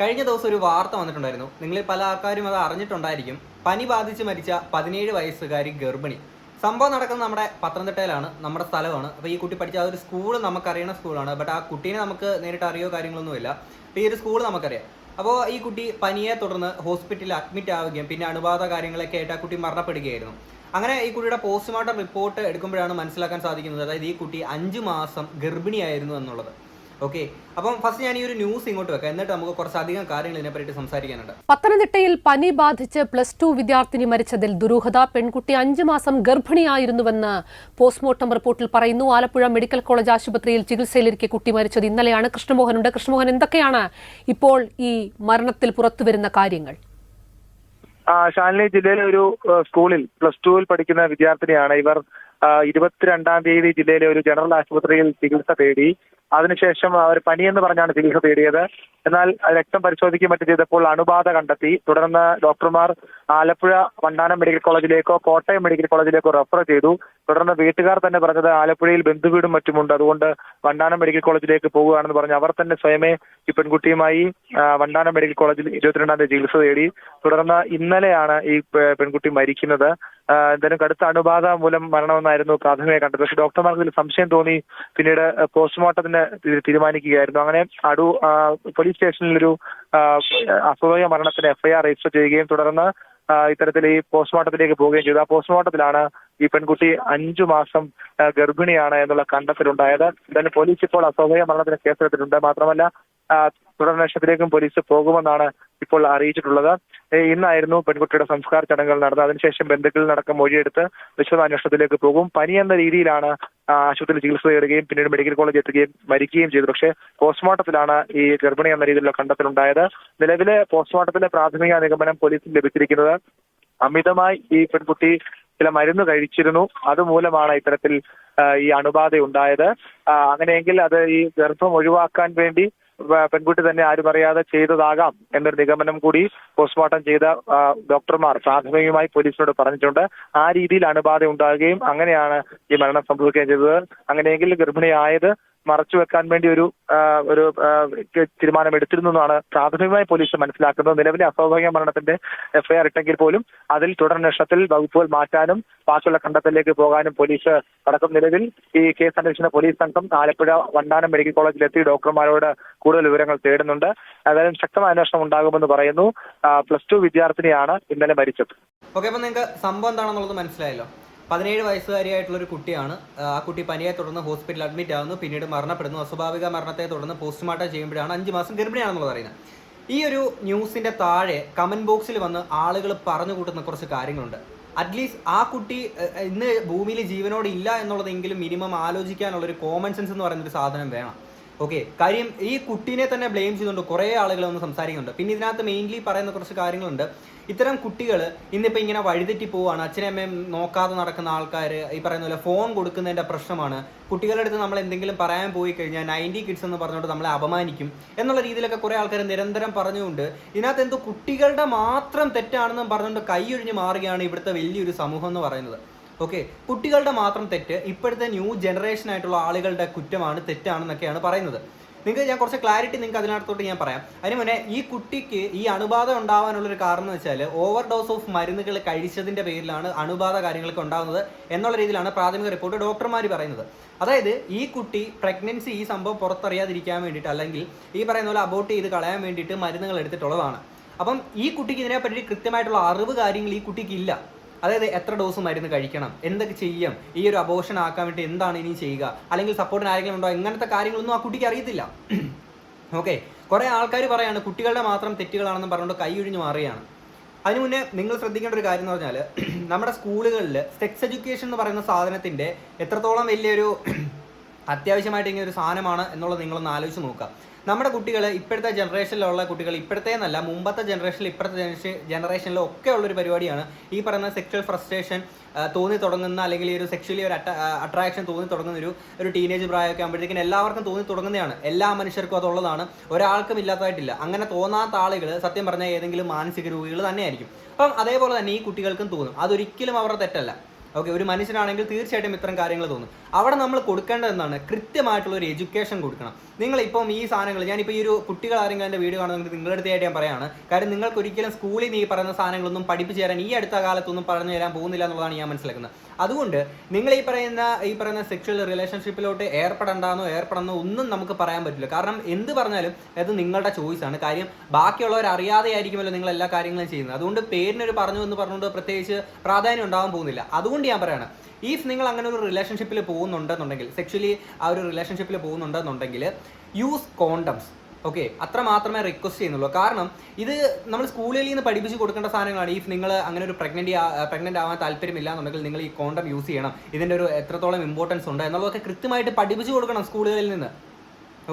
കഴിഞ്ഞ ദിവസം ഒരു വാർത്ത വന്നിട്ടുണ്ടായിരുന്നു. നിങ്ങളിൽ പല ആൾക്കാരും അത് അറിഞ്ഞിട്ടുണ്ടായിരിക്കും. പനി ബാധിച്ച് മരിച്ച പതിനേഴ് വയസ്സുകാരി ഗർഭിണി. സംഭവം നടക്കുന്നത് നമ്മുടെ പത്തനംതിട്ടയിലാണ് നമ്മുടെ സ്ഥലമാണ്. അപ്പോൾ ഈ കുട്ടി പഠിച്ച ആ ഒരു സ്കൂൾ നമുക്കറിയണ സ്കൂളാണ് ബട്ട് ആ കുട്ടീനെ നമുക്ക് നേരിട്ട് അറിയോ കാര്യങ്ങളൊന്നുമില്ല അപ്പോൾ ഈ ഒരു സ്കൂൾ നമുക്കറിയാം. അപ്പോൾ ഈ കുട്ടി പനിയെ തുടർന്ന് ഹോസ്പിറ്റലിൽ അഡ്മിറ്റ് ആവുകയും പിന്നെ അണുബാധ കാര്യങ്ങളൊക്കെ ആയിട്ട് ആ കുട്ടി മരണപ്പെടുകയായിരുന്നു. അങ്ങനെ ഈ കുട്ടിയുടെ പോസ്റ്റ്മോർട്ടം റിപ്പോർട്ട് എടുക്കുമ്പോഴാണ് മനസ്സിലാക്കാൻ സാധിക്കുന്നത്. അതായത് ഈ കുട്ടി അഞ്ച് മാസം ഗർഭിണിയായിരുന്നു എന്നുള്ളത്. ഓക്കെ അപ്പം ഫസ്റ്റ് ഞാൻ ഈ ഒരു ന്യൂസ് ഇങ്ങോട്ട് വെക്കാം. എന്നിട്ട് നമുക്ക് കുറച്ചധികം കാര്യങ്ങൾ ഇതിനെപ്പറ്റി സംസാരിക്കാനുണ്ട്. പത്തനംതിട്ടയിൽ പനി ബാധിച്ച് പ്ലസ് ടു വിദ്യാർത്ഥിനി മരിച്ചതിൽ ദുരൂഹത. പെൺകുട്ടി അഞ്ചു മാസം ഗർഭിണിയായിരുന്നുവെന്ന് പോസ്റ്റ്മോർട്ടം റിപ്പോർട്ടിൽ പറയുന്നു. ആലപ്പുഴ മെഡിക്കൽ കോളേജ് ആശുപത്രിയിൽ ചികിത്സയിലിരിക്കെ കുട്ടി മരിച്ചത് ഇന്നലെയാണ്. കൃഷ്ണമോഹനുണ്ട്. കൃഷ്ണമോഹൻ എന്തൊക്കെയാണ് ഇപ്പോൾ ഈ മരണത്തിൽ പുറത്തുവരുന്ന കാര്യങ്ങൾ? ആ, ശാലിനി ജില്ലയിലെ ഒരു സ്കൂളിൽ പ്ലസ് ടുവിൽ പഠിക്കുന്ന വിദ്യാർത്ഥിനിയാണ് ഇവർ ഇരുപത്തിരണ്ടാം തീയതി ജില്ലയിലെ ഒരു ജനറൽ ആശുപത്രിയിൽ ചികിത്സ തേടി. അതിനുശേഷം അവർ പനിയെന്ന് പറഞ്ഞാണ് ചികിത്സ തേടിയത്. എന്നാൽ രക്തം പരിശോധിക്കുകയും മറ്റും ചെയ്തപ്പോൾ അണുബാധ കണ്ടെത്തി. തുടർന്ന് ഡോക്ടർമാർ ആലപ്പുഴ വണ്ടാനം മെഡിക്കൽ കോളേജിലേക്കോ കോട്ടയം മെഡിക്കൽ കോളേജിലേക്കോ റെഫർ ചെയ്തു. തുടർന്ന് വീട്ടുകാർ തന്നെ പറഞ്ഞത് ആലപ്പുഴയിൽ ബന്ധുവീടും മറ്റുമുണ്ട്. അതുകൊണ്ട് വണ്ടാനം മെഡിക്കൽ കോളേജിലേക്ക് പോവുകയാണെന്ന് പറഞ്ഞ് അവർ തന്നെ സ്വയമേ ഈ പെൺകുട്ടിയുമായി വണ്ടാനം മെഡിക്കൽ കോളേജിൽ ഇരുപത്തിരണ്ടാം തീയതി ചികിത്സ തേടി. തുടർന്ന് ഇന്നലെയാണ് ഈ പെൺകുട്ടി മരിക്കുന്നത്. എന്തായാലും കടുത്ത അണുബാധ മൂലം മരണമെന്നായിരുന്നു പ്രാഥമിക കണ്ടത്. പക്ഷേ ഡോക്ടർമാർക്ക് ഇതിൽ സംശയം തോന്നി. പിന്നീട് പോസ്റ്റ്മോർട്ടത്തിന് തീരുമാനിക്കുകയായിരുന്നു. അങ്ങനെ അടു പോലീസ് സ്റ്റേഷനിലൊരു അസ്വാഭാവിക മരണത്തിന് എഫ്ഐആർ രജിസ്റ്റർ ചെയ്യുകയും തുടർന്ന് ഇത്തരത്തിൽ ഈ പോസ്റ്റ്മോർട്ടത്തിലേക്ക് പോവുകയും ചെയ്തു. ആ പോസ്റ്റ്മോർട്ടത്തിലാണ് ഈ പെൺകുട്ടി അഞ്ചു മാസം ഗർഭിണിയാണ് എന്നുള്ള കണ്ടെത്തലുണ്ടായത്. എന്തായാലും പോലീസ് ഇപ്പോൾ അസ്വാഭാവിക മരണത്തിന് കേസെടുത്തിട്ടുണ്ട്. മാത്രമല്ല തുടരന്വേഷണത്തിലേക്കും പോലീസ് പോകുമെന്നാണ് ഇപ്പോൾ അറിയിച്ചിട്ടുള്ളത്. ഇന്നായിരുന്നു പെൺകുട്ടിയുടെ സംസ്കാര ചടങ്ങുകൾ നടന്നത്. അതിനുശേഷം ബന്ധുക്കളിൽ നടക്കം മൊഴിയെടുത്ത് വിശദാന്വേഷണത്തിലേക്ക് പോകും. പനി എന്ന രീതിയിലാണ് ആശുപത്രിയിൽ ചികിത്സ തേടുകയും പിന്നീട് മെഡിക്കൽ കോളേജ് എത്തുകയും മരിക്കുകയും ചെയ്തു. പക്ഷേ പോസ്റ്റ്മോർട്ടത്തിലാണ് ഈ ഗർഭിണി എന്ന രീതിയിലുള്ള കണ്ടെത്തലുണ്ടായത്. നിലവിലെ പോസ്റ്റ്മോർട്ടത്തിലെ പ്രാഥമിക നിഗമനം പോലീസിന് ലഭിച്ചിരിക്കുന്നത് അമിതമായി ഈ പെൺകുട്ടി ചില മരുന്ന് കഴിച്ചിരുന്നു. അതുമൂലമാണ് ഇത്തരത്തിൽ ഈ അണുബാധ ഉണ്ടായത് അങ്ങനെയെങ്കിൽ അത് ഈ ഗർഭം ഒഴിവാക്കാൻ വേണ്ടി പെൺകുട്ടി തന്നെ ആരും അറിയാതെ ചെയ്തതാകാം എന്നൊരു നിഗമനം കൂടി പോസ്റ്റ്മോർട്ടം ചെയ്ത ഡോക്ടർമാർ പ്രാഥമികമായി പോലീസിനോട് പറഞ്ഞിട്ടുണ്ട്. ആ രീതിയിൽ അണുബാധ ഉണ്ടാകുകയും അങ്ങനെയാണ് ഈ മരണം സംഭവിക്കുകയും ചെയ്തത്. അങ്ങനെയെങ്കിൽ ഗർഭിണിയായത് മറച്ചു വെക്കാൻ വേണ്ടി ഒരു ഒരു തീരുമാനം എടുത്തിരുന്നു എന്നാണ് പ്രാഥമികമായി പോലീസ് മനസ്സിലാക്കുന്നത്. നിലവിലെ അസ്വാഭാവിക മരണത്തിന്റെ എഫ്ഐആർ ഇട്ടെങ്കിൽ പോലും അതിൽ തുടരന്വേഷണത്തിൽ വകുപ്പുകൾ മാറ്റാനും ബാക്കിയുള്ള കണ്ടെത്തലിലേക്ക് പോകാനും പോലീസ് അടക്കം നിലവിൽ ഈ കേസ് അന്വേഷണ പോലീസ് സംഘം ആലപ്പുഴ വണ്ടാനം മെഡിക്കൽ കോളേജിലെത്തി ഡോക്ടർമാരോട് കൂടുതൽ വിവരങ്ങൾ തേടുന്നുണ്ട്. ഏതായാലും ശക്തമായ അന്വേഷണം ഉണ്ടാകുമെന്ന് പറയുന്നു. പ്ലസ് ടു വിദ്യാർത്ഥിനിയാണ് ഇന്നലെ മരിച്ചത്. ഓക്കെ അപ്പൊ നിങ്ങൾക്ക് സംഭവം എന്താണെന്നുള്ളത് മനസ്സിലായല്ലോ. പതിനേഴ് വയസ്സുകാരിയായിട്ടുള്ള ഒരു കുട്ടിയാണ്. ആ കുട്ടി പനിയെ തുടർന്ന് ഹോസ്പിറ്റലിൽ അഡ്മിറ്റ് ആവുന്നു. പിന്നീട് മരണപ്പെടുന്നു. അസ്വാഭാവിക മരണത്തെ തുടർന്ന് പോസ്റ്റ്മോർട്ടം ചെയ്യുമ്പോഴാണ് അഞ്ച് മാസം ഗർഭിണിയാണെന്നുള്ളത് പറയുന്നത് ഈ ഒരു ന്യൂസിന്റെ താഴെ കമന്റ് ബോക്സിൽ വന്ന് ആളുകൾ പറഞ്ഞു കൂട്ടുന്ന കുറച്ച് കാര്യങ്ങളുണ്ട്. അറ്റ്ലീസ്റ്റ് ആ കുട്ടി ഇന്ന് ഭൂമിയിൽ ജീവനോട് ഇല്ല എന്നുള്ളതെങ്കിലും മിനിമം ആലോചിക്കാനുള്ള ഒരു കോമൺ സെൻസ് എന്ന് പറയുന്ന ഒരു സാധനം വേണം. ഓക്കെ കാര്യം ഈ കുട്ടീനെ തന്നെ ബ്ലെയിം ചെയ്തുകൊണ്ട് കുറേ ആളുകൾ ഒന്ന് സംസാരിക്കുന്നുണ്ട്. പിന്നെ ഇതിനകത്ത് മെയിൻലി പറയുന്ന കുറച്ച് കാര്യങ്ങളുണ്ട്. ഇത്തരം കുട്ടികൾ ഇന്നിപ്പോൾ ഇങ്ങനെ വഴിതെറ്റി പോവുകയാണ് അച്ഛനെ അമ്മയും നോക്കാതെ നടക്കുന്ന ആൾക്കാർ ഈ പറയുന്ന പോലെ ഫോൺ കൊടുക്കുന്നതിന്റെ പ്രശ്നമാണ്. കുട്ടികളുടെ അടുത്ത് നമ്മൾ എന്തെങ്കിലും പറയാൻ പോയി കഴിഞ്ഞാൽ നയന്റി കിഡ്സ് എന്ന് പറഞ്ഞുകൊണ്ട് നമ്മളെ അപമാനിക്കും എന്നുള്ള രീതിയിലൊക്കെ കുറേ ആൾക്കാർ നിരന്തരം പറഞ്ഞുകൊണ്ട് ഇതിനകത്ത് എന്തോ കുട്ടികളുടെ മാത്രം തെറ്റാണെന്നും പറഞ്ഞുകൊണ്ട് കൈയൊഴിഞ്ഞ് മാറുകയാണ് ഇവിടുത്തെ വലിയൊരു സമൂഹം എന്ന് പറയുന്നത്. ഓക്കെ കുട്ടികളുടെ മാത്രം തെറ്റ് ഇപ്പോഴത്തെ ന്യൂ ജനറേഷൻ ആയിട്ടുള്ള ആളുകളുടെ കുറ്റമാണ് തെറ്റാണെന്നൊക്കെയാണ് പറയുന്നത്. നിങ്ങൾക്ക് ഞാൻ കുറച്ച് ക്ലാരിറ്റി നിങ്ങൾക്ക് അതിനകത്തോട്ട് ഞാൻ പറയാം. അതിന് മുന്നേ ഈ കുട്ടിക്ക് ഈ അണുബാധ ഉണ്ടാവാനുള്ള ഒരു കാരണം എന്ന് വെച്ചാൽ ഓവർ ഡോസ് ഓഫ് മരുന്നുകൾ കഴിച്ചതിന്റെ പേരിലാണ് അണുബാധ കാര്യങ്ങളൊക്കെ ഉണ്ടാകുന്നത് എന്നുള്ള രീതിയിലാണ് പ്രാഥമിക റിപ്പോർട്ട് ഡോക്ടർമാർ പറയുന്നത്. അതായത് ഈ കുട്ടി പ്രഗ്നൻസി ഈ സംഭവം പുറത്തറിയാതിരിക്കാൻ വേണ്ടിയിട്ട് അല്ലെങ്കിൽ ഈ പറയുന്ന പോലെ അബോട്ട് ചെയ്ത് കളയാൻ വേണ്ടിയിട്ട് മരുന്നുകൾ എടുത്തിട്ടുള്ളതാണ്. അപ്പം ഈ കുട്ടിക്ക് ഇതിനെപ്പറ്റി കൃത്യമായിട്ടുള്ള അറിവ് കാര്യങ്ങൾ ഈ കുട്ടിക്ക് ഇല്ല. അതായത് എത്ര ഡോസ് മരുന്ന് കഴിക്കണം എന്തൊക്കെ ചെയ്യാം ഈ ഒരു അബോഷൻ ആക്കാൻ വേണ്ടി എന്താണ് ഇനി ചെയ്യുക അല്ലെങ്കിൽ സപ്പോർട്ടിന് ആരെങ്കിലും ഉണ്ടോ ഇങ്ങനത്തെ കാര്യങ്ങളൊന്നും ആ കുട്ടിക്ക് അറിയത്തില്ല. ഓക്കെ കുറേ ആൾക്കാർ പറയാണ് കുട്ടികളുടെ മാത്രം തെറ്റുകളാണെന്ന് പറഞ്ഞുകൊണ്ട് കൈയൊഴിഞ്ഞു മാറുകയാണ്. അതിനു മുന്നേ നിങ്ങൾ ശ്രദ്ധിക്കേണ്ട ഒരു കാര്യം എന്ന് പറഞ്ഞാൽ നമ്മുടെ സ്കൂളുകളിൽ സെക്സ് എഡ്യൂക്കേഷൻ എന്ന് പറയുന്ന സാധനത്തിന്റെ എത്രത്തോളം വലിയൊരു അത്യാവശ്യമായിട്ട് ഇങ്ങനെ ഒരു സാധനമാണ് എന്നുള്ളത് നിങ്ങളൊന്ന് ആലോചിച്ച് നോക്കുക. നമ്മുടെ കുട്ടികൾ ഇപ്പോഴത്തെ ജനറേഷനിലുള്ള കുട്ടികൾ ഇപ്പോഴത്തെ എന്നല്ല മുമ്പത്തെ ജനറേഷനിൽ ഇപ്പോഴത്തെ ജനറേഷൻ ജനറേഷനിലും ഒക്കെ ഉള്ളൊരു പരിപാടിയാണ് ഈ പറയുന്ന സെക്ഷൽ ഫ്രസ്ട്രേഷൻ തോന്നി തുടങ്ങുന്ന അല്ലെങ്കിൽ ഈ ഒരു സെക്ഷലി ഒരു അട്രാക്ഷൻ തോന്നി തുടങ്ങുന്ന ഒരു ഒരു ടീനേജ് പ്രായമൊക്കെ ആകുമ്പോഴത്തേക്കും എല്ലാവർക്കും തോന്നി തുടങ്ങുന്നതാണ്. എല്ലാ മനുഷ്യർക്കും അതുള്ളതാണ്. ഒരാൾക്കും ഇല്ലാത്തതായിട്ടില്ല. അങ്ങനെ തോന്നാത്ത ആളുകൾ സത്യം പറഞ്ഞാൽ ഏതെങ്കിലും മാനസിക രോഗികൾ തന്നെയായിരിക്കും. അപ്പം അതേപോലെ തന്നെ ഈ കുട്ടികൾക്കും തോന്നും. അതൊരിക്കലും അവരുടെ തെറ്റല്ല. ഓക്കെ ഒരു മനുഷ്യനാണെങ്കിൽ തീർച്ചയായിട്ടും ഇത്തരം കാര്യങ്ങൾ തോന്നും. അവിടെ നമ്മൾ കൊടുക്കേണ്ടത് എന്താണ്? കൃത്യമായിട്ടുള്ള ഒരു എഡ്യൂക്കേഷൻ കൊടുക്കണം. നിങ്ങൾ ഇപ്പം ഈ സാധനങ്ങൾ ഞാനിപ്പോൾ ഈ ഒരു കുട്ടികൾ ആരെങ്കിലും എന്റെ വീഡിയോ കാണുന്നത് നിങ്ങളുടെ അടുത്തായിട്ട് ഞാൻ പറയാണ്. കാര്യം നിങ്ങൾക്ക് ഒരിക്കലും സ്കൂളിൽ നിന്ന് ഈ പറയുന്ന സാധനങ്ങളൊന്നും പഠിപ്പിച്ചു തരാൻ ഈ അടുത്ത കാലത്തൊന്നും പറഞ്ഞു തരാൻ പോകുന്നില്ല എന്നുള്ളതാണ് ഞാൻ മനസ്സിലാക്കുന്നത്. അതുകൊണ്ട് നിങ്ങൾ ഈ പറയുന്ന ഈ പറയുന്ന സെക്ഷൽ റിലേഷൻഷിപ്പിലോട്ട് ഏർപ്പെടണ്ടെന്നോ ഏർപ്പെടണമെന്നോ ഒന്നും നമുക്ക് പറയാൻ പറ്റില്ല. കാരണം എന്ത് പറഞ്ഞാലും അത് നിങ്ങളുടെ ചോയ്സ് ആണ്. കാര്യം ബാക്കിയുള്ളവർ അറിയാതെ ആയിരിക്കുമല്ലോ നിങ്ങൾ എല്ലാ കാര്യങ്ങളും ചെയ്യുന്നത്. അതുകൊണ്ട് പേരിനൊരു പറഞ്ഞു എന്ന് പറഞ്ഞുകൊണ്ട് പ്രത്യേകിച്ച് പ്രാധാന്യം ഉണ്ടാകാൻ പോകുന്നില്ല. അതുകൊണ്ട് ഞാൻ പറയാണ് ഈഫ് നിങ്ങൾ അങ്ങനെ ഒരു റിലേഷൻഷിപ്പിൽ പോകുന്നുണ്ടെന്നുണ്ടെങ്കിൽ സെക്ച്വലി ആ ഒരു റിലേഷൻഷിപ്പിൽ പോകുന്നുണ്ടെന്നുണ്ടെങ്കിൽ യൂസ് കോണ്ടംസ് ഓക്കെ അത്ര മാത്രമേ റിക്വസ്റ്റ് ചെയ്യുന്നുള്ളൂ. കാരണം ഇത് നമ്മൾ സ്കൂളിൽ നിന്ന് പഠിപ്പിച്ച് കൊടുക്കേണ്ട സാധനങ്ങളാണ്. ഇഫ് നിങ്ങൾ അങ്ങനെ ഒരു പ്രഗ്നന്റ് പ്രഗ്നന്റ് ആവാൻ താല്പര്യമില്ല എന്നുണ്ടെങ്കിൽ നിങ്ങൾ ഈ കോണ്ടം യൂസ് ചെയ്യണം. ഇതിന്റെ ഒരു എത്രത്തോളം ഇമ്പോർട്ടൻസ് ഉണ്ട് എന്നുള്ളതൊക്കെ കൃത്യമായിട്ട് പഠിപ്പിച്ച് കൊടുക്കണം സ്കൂളുകളിൽ നിന്ന്.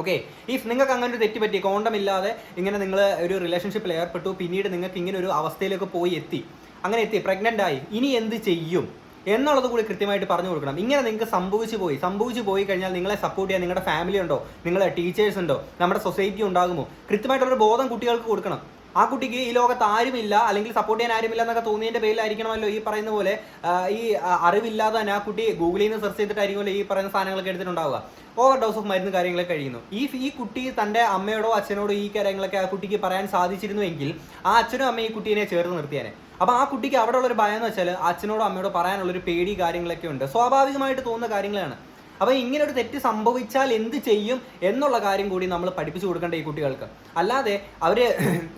ഓക്കെ ഇഫ് നിങ്ങൾക്ക് അങ്ങനെ ഒരു തെറ്റ് പറ്റി കോണ്ടം ഇല്ലാതെ ഇങ്ങനെ നിങ്ങൾ ഒരു റിലേഷൻഷിപ്പിൽ ഏർപ്പെട്ടു പിന്നീട് നിങ്ങൾക്ക് ഇങ്ങനെ ഒരു അവസ്ഥയിലേക്ക് പോയി എത്തി. അങ്ങനെ എത്തി പ്രഗ്നന്റ് ആയി. ഇനി എന്ത് ചെയ്യും? എന്നുള്ളത് കൂടി കൃത്യമായിട്ട് പറഞ്ഞു കൊടുക്കണം. ഇങ്ങനെ നിങ്ങൾക്ക് സംഭവിച്ചു പോയി. സംഭവിച്ചു പോയി കഴിഞ്ഞാൽ നിങ്ങളെ സപ്പോർട്ട് ചെയ്യാൻ നിങ്ങളുടെ ഫാമിലി ഉണ്ടോ? നിങ്ങളെ ടീച്ചേഴ്സ് ഉണ്ടോ? നമ്മുടെ സൊസൈറ്റി ഉണ്ടാകുമോ? കൃത്യമായിട്ടുള്ളൊരു ബോധം കുട്ടികൾക്ക് കൊടുക്കണം. ആ കുട്ടിക്ക് ഈ ലോകത്ത് ആരുമില്ല അല്ലെങ്കിൽ സപ്പോർട്ട് ചെയ്യാൻ ആരുമില്ല എന്നൊക്കെ തോന്നിയതിന്റെ പേരിലായിരിക്കണമല്ലോ ഈ പറയുന്ന പോലെ ഈ അറിവില്ലാതെ തന്നെ ആ കുട്ടി ഗൂഗിളിൽ നിന്ന് സെർച്ച് ചെയ്തിട്ടായിരിക്കുമല്ലോ ഈ പറയുന്ന സാധനങ്ങളൊക്കെ എടുത്തിട്ടുണ്ടാവുക. ഓവർ ഡോസ് ഓഫ് മരുന്ന് കാര്യങ്ങളൊക്കെ കഴിയുന്നു. ഈ ഈ കുട്ടി തന്റെ അമ്മയോടോ അച്ഛനോടോ ഈ കാര്യങ്ങളൊക്കെ ആ കുട്ടിക്ക് പറയാൻ സാധിച്ചിരുന്നുവെങ്കിൽ ആ അച്ഛനും അമ്മയും ഈ കുട്ടീനെ ചേർത്ത് നിർത്തിയാനെ. അപ്പൊ ആ കുട്ടിക്ക് അവിടെ ഉള്ളൊരു ഭയം എന്ന് വെച്ചാൽ അച്ഛനോടോ അമ്മയോടോ പറയാനുള്ള ഒരു പേടി കാര്യങ്ങളൊക്കെ ഉണ്ട്. സ്വാഭാവികമായിട്ട് തോന്നുന്ന കാര്യങ്ങളാണ് അപ്പൊ ഇങ്ങനെ ഒരു തെറ്റ് സംഭവിച്ചാൽ എന്ത് ചെയ്യും എന്നുള്ള കാര്യം കൂടി നമ്മൾ പഠിപ്പിച്ചു കൊടുക്കേണ്ട ഈ കുട്ടികൾക്ക്. അല്ലാതെ അവർ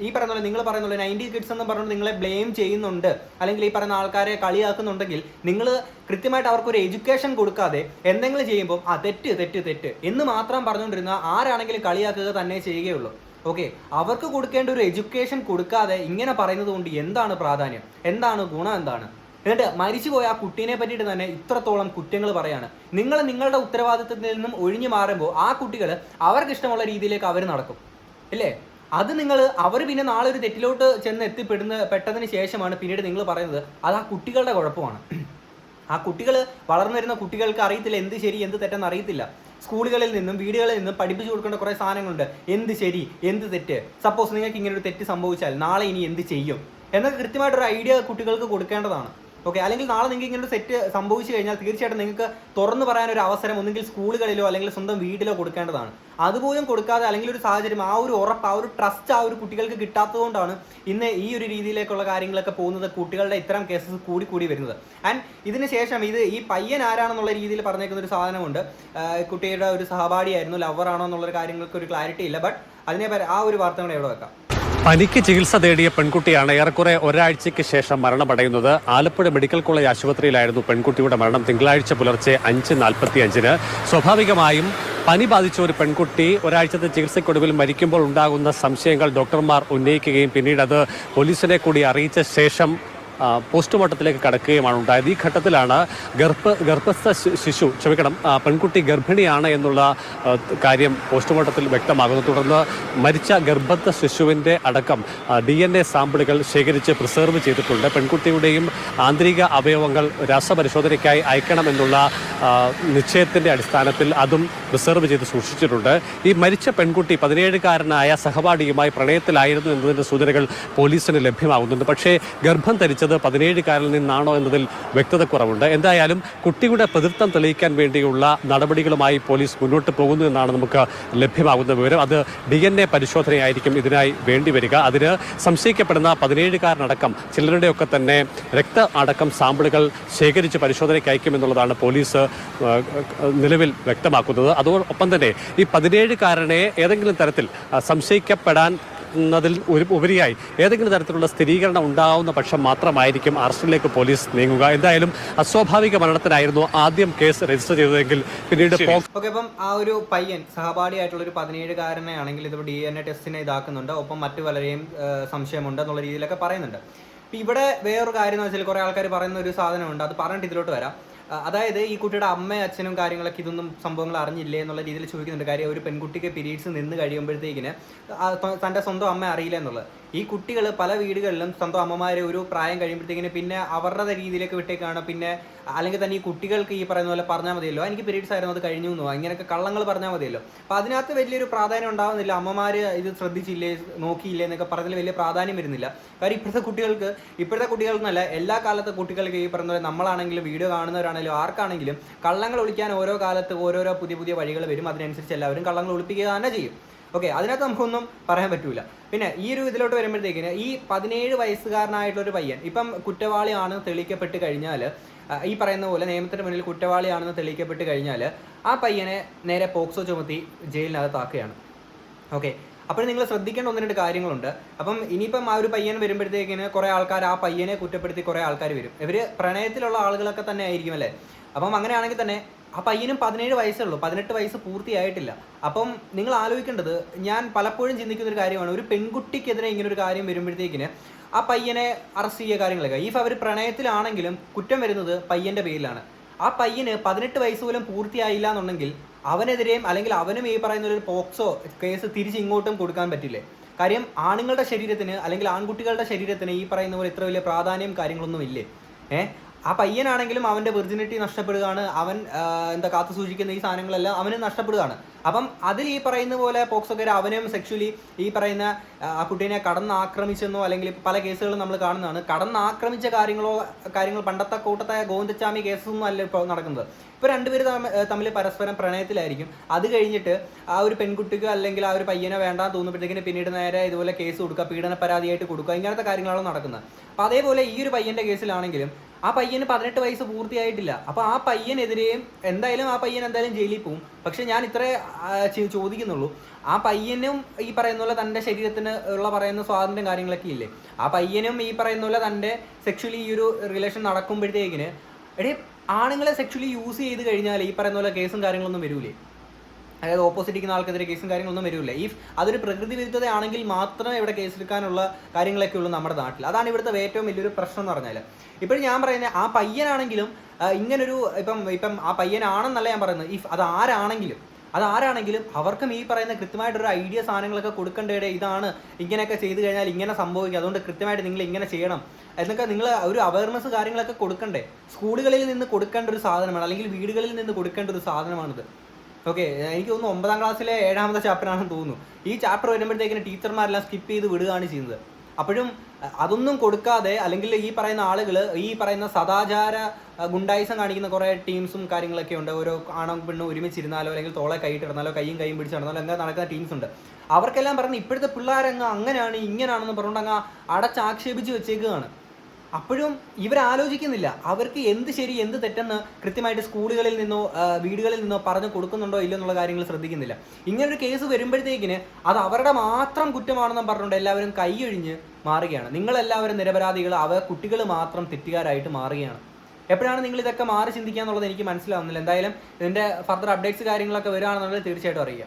ഈ പറയുന്ന പോലെ നിങ്ങൾ പറയുന്ന പോലെ നയന്റി കിഡ്സ് എന്ന് പറഞ്ഞുകൊണ്ട് നിങ്ങളെ ബ്ലെയിം ചെയ്യുന്നുണ്ട്. അല്ലെങ്കിൽ ഈ പറയുന്ന ആൾക്കാരെ കളിയാക്കുന്നുണ്ടെങ്കിൽ നിങ്ങൾ കൃത്യമായിട്ട് അവർക്കൊരു എഡ്യൂക്കേഷൻ കൊടുക്കാതെ എന്തെങ്കിലും ചെയ്യുമ്പോൾ ആ തെറ്റ് തെറ്റ് തെറ്റ് എന്ന് മാത്രം പറഞ്ഞുകൊണ്ടിരുന്ന ആരാണെങ്കിലും കളിയാക്കുക തന്നെ ചെയ്യുകയുള്ളൂ. ഓക്കെ അവർക്ക് കൊടുക്കേണ്ട ഒരു എഡ്യൂക്കേഷൻ കൊടുക്കാതെ ഇങ്ങനെ പറയുന്നത് കൊണ്ട് എന്താണ് പ്രാധാന്യം? എന്താണ് ഗുണം എന്താണ്? എന്നിട്ട് മരിച്ചുപോയ ആ കുട്ടീനെ പറ്റിയിട്ട് തന്നെ ഇത്രത്തോളം കുറ്റങ്ങൾ പറയാണ്. നിങ്ങൾ നിങ്ങളുടെ ഉത്തരവാദിത്തത്തിൽ നിന്നും ഒഴിഞ്ഞു മാറുമ്പോൾ ആ കുട്ടികൾ അവർക്ക് ഇഷ്ടമുള്ള രീതിയിലേക്ക് അവർ നടക്കും. അല്ലേ അത് നിങ്ങൾ അവർ പിന്നെ നാളെ ഒരു തെറ്റിലോട്ട് ചെന്ന് എത്തിപ്പെടുന്ന പെട്ടതിന് ശേഷമാണ് പിന്നീട് നിങ്ങൾ പറയുന്നത്. അത് ആ കുട്ടികളുടെ കുഴപ്പമാണ്. ആ കുട്ടികൾ വളർന്നു വരുന്ന കുട്ടികൾക്ക് അറിയത്തില്ല എന്ത് ശരി എന്ത് തെറ്റെന്ന് അറിയത്തില്ല. സ്കൂളുകളിൽ നിന്നും വീടുകളിൽ നിന്നും പഠിപ്പിച്ചു കൊടുക്കേണ്ട കുറേ സാധനങ്ങളുണ്ട്. എന്ത് ശരി എന്ത് തെറ്റ്? സപ്പോസ് നിങ്ങൾക്ക് ഇങ്ങനെ ഒരു തെറ്റ് സംഭവിച്ചാൽ നാളെ ഇനി എന്ത് ചെയ്യും? എന്നൊക്കെ കൃത്യമായിട്ടൊരു ഐഡിയ കുട്ടികൾക്ക് കൊടുക്കേണ്ടതാണ്. ഓക്കെ അല്ലെങ്കിൽ നാളെ നിങ്ങൾക്ക് ഇങ്ങനെ ഒരു സെറ്റ് സംഭവിച്ചു കഴിഞ്ഞാൽ തീർച്ചയായിട്ടും നിങ്ങൾക്ക് തുറന്നു പറയാൻ ഒരു അവസരം ഒന്നുകിൽ സ്കൂളുകളിലോ അല്ലെങ്കിൽ സ്വന്തം വീട്ടിലോ കൊടുക്കേണ്ടതാണ്. അതുപോലും കൊടുക്കാതെ അല്ലെങ്കിൽ ഒരു സാഹചര്യം ആ ഒരു ഉറപ്പ് ആ ഒരു ട്രസ്റ്റ് ആ ഒരു കുട്ടികൾക്ക് കിട്ടാത്തതുകൊണ്ടാണ് ഇന്ന് ഈ ഒരു രീതിയിലേക്കുള്ള കാര്യങ്ങളൊക്കെ പോകുന്നത് കുട്ടികളുടെ ഇത്തരം കേസസ് കൂടി കൂടി വരുന്നത്. ആൻഡ് ഇതിന് ശേഷം ഇത് ഈ പയ്യൻ ആരാണെന്നുള്ള രീതിയിൽ പറഞ്ഞേക്കുന്ന ഒരു സാധനമുണ്ട്. കുട്ടിയുടെ ഒരു സഹപാഠിയായിരുന്നു ലവറാണോ എന്നുള്ള കാര്യങ്ങൾക്ക് ഒരു ക്ലാരിറ്റി ഇല്ല. ബട്ട് അതിനെ ആ ഒരു വാർത്ത കൂടെ എവിടെ വെക്കാം? പനിക്ക് ചികിത്സ തേടിയ പെൺകുട്ടിയാണ് ഏറെക്കുറെ ഒരാഴ്ചയ്ക്ക് ശേഷം മരണമടയുന്നത്. ആലപ്പുഴ മെഡിക്കൽ കോളേജ് ആശുപത്രിയിലായിരുന്നു പെൺകുട്ടിയുടെ മരണം. തിങ്കളാഴ്ച പുലർച്ചെ അഞ്ച് നാൽപ്പത്തി അഞ്ചിന് സ്വാഭാവികമായും പനി ബാധിച്ച ഒരു പെൺകുട്ടി ഒരാഴ്ചത്തെ ചികിത്സയ്ക്കൊടുവിൽ മരിക്കുമ്പോൾ ഉണ്ടാകുന്ന സംശയങ്ങൾ ഡോക്ടർമാർ ഉന്നയിക്കുകയും പിന്നീട് അത് പോലീസിനെ കൂടി അറിയിച്ച ശേഷം പോസ്റ്റ്മോർട്ടത്തിലേക്ക് കടക്കുകയുമാണ് ഉണ്ടായത്. ഈ ഘട്ടത്തിലാണ് ഗർഭ ഗർഭസ്ഥ ശിശു ക്ഷമിക്കണം പെൺകുട്ടി ഗർഭിണിയാണ് എന്നുള്ള കാര്യം പോസ്റ്റ്മോർട്ടത്തിൽ വ്യക്തമാകുന്നു. തുടർന്ന് മരിച്ച ഗർഭസ്ഥ ശിശുവിന്റെ അടക്കം ഡി എൻ എ സാമ്പിളുകൾ ശേഖരിച്ച് പ്രിസർവ് ചെയ്തിട്ടുണ്ട്. പെൺകുട്ടിയുടെയും ആന്തരിക അവയവങ്ങൾ രാസപരിശോധനയ്ക്കായി അയക്കണമെന്നുള്ള നിശ്ചയത്തിന്റെ അടിസ്ഥാനത്തിൽ അതും റിസർവ് ചെയ്ത് സൂക്ഷിച്ചിട്ടുണ്ട്. ഈ മരിച്ച പെൺകുട്ടി പതിനേഴുകാരനായ സഹപാഠിയുമായി പ്രണയത്തിലായിരുന്നു എന്നതിന്റെ സൂചനകൾ പോലീസിന് ലഭ്യമാകുന്നുണ്ട്. പക്ഷേ ഗർഭം ധരിച്ചത് പതിനേഴുകാരിൽ നിന്നാണോ എന്നതിൽ വ്യക്തതക്കുറവുണ്ട് എന്തായാലും കുട്ടിയുടെ പ്രതിത്വം തെളിയിക്കാൻ വേണ്ടിയുള്ള നടപടികളുമായി പോലീസ് മുന്നോട്ട് പോകുന്നു എന്നാണ് നമുക്ക് ലഭ്യമാകുന്ന വിവരം. അത് ഡി എൻ എ പരിശോധനയായിരിക്കും ഇതിനായി വേണ്ടിവരിക അതിന് സംശയിക്കപ്പെടുന്ന പതിനേഴുകാരനടക്കം ചിലരുടെയൊക്കെ തന്നെ രക്ത അടക്കം സാമ്പിളുകൾ ശേഖരിച്ച് പരിശോധനയ്ക്ക് അയക്കുമെന്നുള്ളതാണ് പോലീസ് നിലവിൽ വ്യക്തമാക്കുന്നത്. അതോടൊപ്പം തന്നെ ഈ പതിനേഴുകാരനെ ഏതെങ്കിലും തരത്തിൽ സംശയിക്കപ്പെടാൻ ന്നതിൽ ഒരു ഉപരിയായി ഏതെങ്കിലും തരത്തിലുള്ള സ്ഥിരീകരണം ഉണ്ടാവുന്ന പക്ഷം മാത്രമായിരിക്കും അറസ്റ്റിലേക്ക് പോലീസ് നീങ്ങുക. എന്തായാലും അസ്വാഭാവിക മരണത്തിനായിരുന്നു ആദ്യം കേസ് രജിസ്റ്റർ ചെയ്തതെങ്കിൽ പിന്നീട് ഓക്കെ അപ്പം ആ ഒരു പയ്യൻ സഹപാഠിയായിട്ടുള്ള ഒരു പതിനേഴുകാരനെ ആണെങ്കിൽ ഇത് ഡി എൻ എ ടെസ്റ്റിനെ ഇതാക്കുന്നുണ്ട്. ഒപ്പം മറ്റു പലരെയും സംശയമുണ്ട് എന്നുള്ള രീതിയിലൊക്കെ പറയുന്നുണ്ട്. ഇപ്പം ഇവിടെ വേറൊരു കാര്യം എന്ന് വെച്ചാൽ കുറേ ആൾക്കാർ പറയുന്ന ഒരു സാധനമുണ്ട്. അത് പറഞ്ഞിട്ട് ഇതിലോട്ട് വരാം. അതായത് ഈ കുട്ടിയുടെ അമ്മയും അച്ഛനും കാര്യങ്ങളൊക്കെ ഇതൊന്നും സംഭവങ്ങൾ അറിഞ്ഞില്ലേ എന്നുള്ള രീതിയിൽ ചോദിക്കുന്നുണ്ട്. കാര്യം ഒരു പെൺകുട്ടിക്ക് പിരീഡ്സ് നിന്ന് കഴിയുമ്പോഴത്തേക്കിന് തന്റെ തന്റെ സ്വന്തം അമ്മ അറിയില്ല എന്നുള്ളത്. ഈ കുട്ടികൾ പല വീടുകളിലും സ്വന്തം അമ്മമാരെ ഒരു പ്രായം കഴിയുമ്പോഴത്തേക്കിന് പിന്നെ അവരുടെ രീതിയിലേക്ക് വിട്ടേക്കാണ്. പിന്നെ അല്ലെങ്കിൽ തന്നെ ഈ കുട്ടികൾക്ക് ഈ പറയുന്ന പോലെ പറഞ്ഞാൽ മതിയല്ലോ. എനിക്ക് പീരീഡ്സ് ആയിരുന്നു അത് കഴിഞ്ഞു എന്നോ ഇങ്ങനെയൊക്കെ കള്ളങ്ങൾ പറഞ്ഞാൽ മതിയല്ലോ. അപ്പോൾ അതിനകത്ത് വലിയൊരു പ്രാധാന്യം ഉണ്ടാവുന്നില്ല. അമ്മമാർ ഇത് ശ്രദ്ധിച്ചില്ലേ നോക്കിയില്ലേ എന്നൊക്കെ പറഞ്ഞതിൽ വലിയ പ്രാധാന്യം വരുന്നില്ല. കാര്യം ഇപ്പോഴത്തെ കുട്ടികൾക്ക് ഇപ്പോഴത്തെ കുട്ടികൾക്കെന്നല്ല എല്ലാ കാലത്തെ കുട്ടികൾക്ക് ഈ പറയുന്ന പോലെ നമ്മളാണെങ്കിലും വീഡിയോ കാണുന്നവരാണെങ്കിലും ആർക്കാണെങ്കിലും കള്ളങ്ങൾ ഒളിക്കാൻ ഓരോ കാലത്ത് ഓരോരോ പുതിയ പുതിയ വഴികൾ വരും. അതിനനുസരിച്ച് എല്ലാവരും കള്ളങ്ങൾ ഒളിപ്പിക്കുക തന്നെ ചെയ്യും. ഓക്കെ അതിനകത്ത് നമുക്കൊന്നും പറയാൻ പറ്റൂല. പിന്നെ ഈ ഒരു ഇതിലോട്ട് വരുമ്പോഴത്തേക്കിന് ഈ പതിനേഴ് വയസ്സുകാരനായിട്ടുള്ള ഒരു പയ്യൻ ഇപ്പം കുറ്റവാളിയാണ് തെളിയിക്കപ്പെട്ട് കഴിഞ്ഞാൽ ഈ പറയുന്ന പോലെ നിയമത്തിന് മുന്നിൽ കുറ്റവാളിയാണെന്ന് തെളിയിക്കപ്പെട്ട് കഴിഞ്ഞാൽ ആ പയ്യനെ നേരെ പോക്സോ ചുമത്തി ജയിലിനകത്താക്കുകയാണ്. ഓക്കെ അപ്പോൾ നിങ്ങൾ ശ്രദ്ധിക്കേണ്ട ഒന്ന് രണ്ട് കാര്യങ്ങളുണ്ട്. അപ്പം ഇനിയിപ്പം ആ ഒരു പയ്യൻ വരുമ്പോഴത്തേക്കിന് കുറേ ആൾക്കാർ ആ പയ്യനെ കുറ്റപ്പെടുത്തി കുറേ ആൾക്കാർ വരും. ഇവർ പ്രണയത്തിലുള്ള ആളുകളൊക്കെ തന്നെ ആയിരിക്കും അല്ലേ? അപ്പം അങ്ങനെയാണെങ്കിൽ തന്നെ ആ പയ്യനും പതിനേഴ് വയസ്സേ ഉള്ളൂ. പതിനെട്ട് വയസ്സ് പൂർത്തിയായിട്ടില്ല. അപ്പം നിങ്ങൾ ആലോചിക്കേണ്ടത് ഞാൻ പലപ്പോഴും ചിന്തിക്കുന്ന ഒരു കാര്യമാണ് ഒരു പെൺകുട്ടിക്കെതിരെ ഇങ്ങനെ ഒരു കാര്യം വരുമ്പോഴത്തേക്കിന് ആ പയ്യനെ അറസ്റ്റ് ചെയ്യുക കാര്യങ്ങളൊക്കെ. ഈ അവർ പ്രണയത്തിലാണെങ്കിലും കുറ്റം വരുന്നത് പയ്യന്റെ പേരിലാണ്. ആ പയ്യന് പതിനെട്ട് വയസ്സ് പോലും പൂർത്തിയായില്ല എന്നുണ്ടെങ്കിൽ അവനെതിരെയും അല്ലെങ്കിൽ അവനും ഈ പറയുന്ന ഒരു പോക്സോ കേസ് തിരിച്ച് ഇങ്ങോട്ടും കൊടുക്കാൻ പറ്റില്ലേ? കാര്യം ആണുങ്ങളുടെ ശരീരത്തിന് അല്ലെങ്കിൽ ആൺകുട്ടികളുടെ ശരീരത്തിന് ഈ പറയുന്ന പോലെ ഇത്ര വലിയ പ്രാധാന്യം കാര്യങ്ങളൊന്നും ഇല്ലേ? ഏഹ് ആ പയ്യനാണെങ്കിലും അവന്റെ വെർജിനിറ്റി നഷ്ടപ്പെടുകയാണ്. അവൻ എന്താ കാത്തു സൂക്ഷിക്കുന്ന ഈ സാധനങ്ങളെല്ലാം അവന് നഷ്ടപ്പെടുകയാണ്. അപ്പം അതിൽ ഈ പറയുന്ന പോലെ പോക്സോക്കാർ അവനും സെക്ഷലി ഈ പറയുന്ന ആ കുട്ടീനെ കടന്നാക്രമിച്ചെന്നോ അല്ലെങ്കിൽ പല കേസുകളും നമ്മൾ കാണുന്നതാണ്. കടന്നാക്രമിച്ച കാര്യങ്ങളോ കാര്യങ്ങൾ പണ്ടത്തെ കൂട്ടത്തെ ഗോവിന്ദച്ചാമി കേസൊന്നും അല്ല ഇപ്പോൾ നടക്കുന്നത്. ഇപ്പോൾ രണ്ടുപേര് തമ്മിൽ പരസ്പരം പ്രണയത്തിലായിരിക്കും. അത് കഴിഞ്ഞിട്ട് ആ ഒരു പെൺകുട്ടിക്ക് അല്ലെങ്കിൽ ആ ഒരു പയ്യനെ വേണ്ടാന്ന് തോന്നുമ്പോഴത്തേക്കിന് പിന്നീട് നേരെ ഇതുപോലെ കേസ് കൊടുക്കുക പീഡന പരാതിയായിട്ട് കൊടുക്കുക ഇങ്ങനത്തെ കാര്യങ്ങളാണ് നടക്കുന്നത്. അപ്പോൾ അതേപോലെ ഈ ഒരു പയ്യന്റെ കേസിലാണെങ്കിലും ആ പയ്യന് പതിനെട്ട് വയസ്സ് പൂർത്തിയായിട്ടില്ല. അപ്പോൾ ആ പയ്യനെതിരെയും എന്തായാലും ആ പയ്യൻ എന്തായാലും ജയിലിൽ പോകും പക്ഷെ ഞാൻ ഇത്രേ ചോദിക്കുന്നുള്ളൂ. ആ പയ്യനും ഈ പറയുന്ന പോലെ തന്റെ ശരീരത്തിന് ഉള്ള പറയുന്ന സ്വാതന്ത്ര്യം കാര്യങ്ങളൊക്കെ ഇല്ലേ? ആ പയ്യനും ഈ പറയുന്ന പോലെ തന്റെ സെക്ഷലി ഈ ഒരു റിലേഷൻ നടക്കുമ്പോഴത്തേക്കിന് എടേ ആണുങ്ങളെ സെക്ച്വലി യൂസ് ചെയ്ത് കഴിഞ്ഞാൽ ഈ പറയുന്ന പോലെ കേസും കാര്യങ്ങളൊന്നും വരൂലേ? അതായത് ഓപ്പോസിറ്റ് ഇരിക്കുന്ന ആൾക്കെതിരെ കേസും കാര്യങ്ങളൊന്നും വരില്ല ഇഫ് അതൊരു പ്രകൃതി വിരുദ്ധതയാണെങ്കിൽ മാത്രമേ ഇവിടെ കേസെടുക്കാനുള്ള കാര്യങ്ങളൊക്കെ ഉള്ളൂ നമ്മുടെ നാട്ടിൽ അതാണ് ഇവിടുത്തെ ഏറ്റവും വലിയൊരു പ്രശ്നം എന്ന് പറഞ്ഞാൽ ഇപ്പോഴും ഞാൻ പറയുന്നത് ആ പയ്യനാണെങ്കിലും ഇങ്ങനൊരു ഇപ്പം ഇപ്പം ആ പയ്യനാണെന്നല്ല ഞാൻ പറയുന്നത്. ഇഫ് അത് ആരാണെങ്കിലും അത് ആരാണെങ്കിലും അവർക്കും ഈ പറയുന്ന കൃത്യമായിട്ടൊരു ഐഡിയ സാധനങ്ങളൊക്കെ കൊടുക്കേണ്ടേ ഇതാണ് ഇങ്ങനെയൊക്കെ ചെയ്തു കഴിഞ്ഞാൽ ഇങ്ങനെ സംഭവിക്കും. അതുകൊണ്ട് കൃത്യമായിട്ട് നിങ്ങൾ ഇങ്ങനെ ചെയ്യണം. എന്നൊക്കെ നിങ്ങൾ ഒരു അവയർനെസ് കാര്യങ്ങളൊക്കെ കൊടുക്കണ്ടേ? സ്കൂളുകളിൽ നിന്ന് കൊടുക്കേണ്ട ഒരു സാധനമാണ് അല്ലെങ്കിൽ വീടുകളിൽ നിന്ന് കൊടുക്കേണ്ട ഒരു സാധനമാണിത്. ഓക്കെ എനിക്ക് തോന്നുന്നു ഒമ്പതാം ക്ലാസ്സിലെ ഏഴാമത്തെ ചാപ്റ്ററാണെന്ന് തോന്നുന്നു. ഈ ചാപ്റ്റർ വരുമ്പോഴത്തേക്കിന് ടീച്ചർമാരെല്ലാം സ്കിപ്പ് ചെയ്ത് വിടുകയാണ് ചെയ്യുന്നത്. അപ്പോഴും അതൊന്നും കൊടുക്കാതെ അല്ലെങ്കിൽ ഈ പറയുന്ന ആളുകൾ ഈ പറയുന്ന സദാചാര ഗുണ്ടായിസം കാണിക്കുന്ന കുറേ ടീംസും കാര്യങ്ങളൊക്കെ ഉണ്ട്. ഓരോ ആണും പെണ്ണും ഒരുമിച്ചിരുന്നാലോ അല്ലെങ്കിൽ തോളെ കൈയിട്ടിരുന്നാലോ കൈയും കൈയും പിടിച്ച് നടന്നാലോ അങ്ങനെ നടക്കുന്ന ടീംസ് ഉണ്ട്. അവർക്കെല്ലാം പറഞ്ഞ് ഇപ്പോഴത്തെ പിള്ളേരങ്ങ് അങ്ങനെയാണ് ഇങ്ങനെയാണെന്ന് പറഞ്ഞുകൊണ്ട് അങ്ങ് അടച്ചാക്ഷേപിച്ച് വെച്ചേക്കുകയാണ്. അപ്പോഴും ഇവർ ആലോചിക്കുന്നില്ല അവർക്ക് എന്ത് ശരി എന്ത് തെറ്റെന്ന് കൃത്യമായിട്ട് സ്കൂളുകളിൽ നിന്നോ വീടുകളിൽ നിന്നോ പറഞ്ഞു കൊടുക്കുന്നുണ്ടോ ഇല്ലോ എന്നുള്ള കാര്യങ്ങൾ ശ്രദ്ധിക്കുന്നില്ല. ഇങ്ങനൊരു കേസ് വരുമ്പോഴത്തേക്കിന് അത് അവരുടെ മാത്രം കുറ്റമാണെന്ന് പറഞ്ഞുകൊണ്ട് എല്ലാവരും കൈയൊഴിഞ്ഞ് മാറുകയാണ്. നിങ്ങളെല്ലാവരും നിരപരാധികൾ അവ കുട്ടികൾ മാത്രം തെറ്റുകാരായിട്ട് മാറുകയാണ്. എപ്പോഴാണ് നിങ്ങൾ ഇതൊക്കെ മാറി ചിന്തിക്കുക എന്നുള്ളത് എനിക്ക് മനസ്സിലാവുന്നില്ല. എന്തായാലും ഇതിന്റെ ഫർദർ അപ്ഡേറ്റ്സ് കാര്യങ്ങളൊക്കെ വരികയാണെന്നുള്ളത് തീർച്ചയായിട്ടും അറിയാം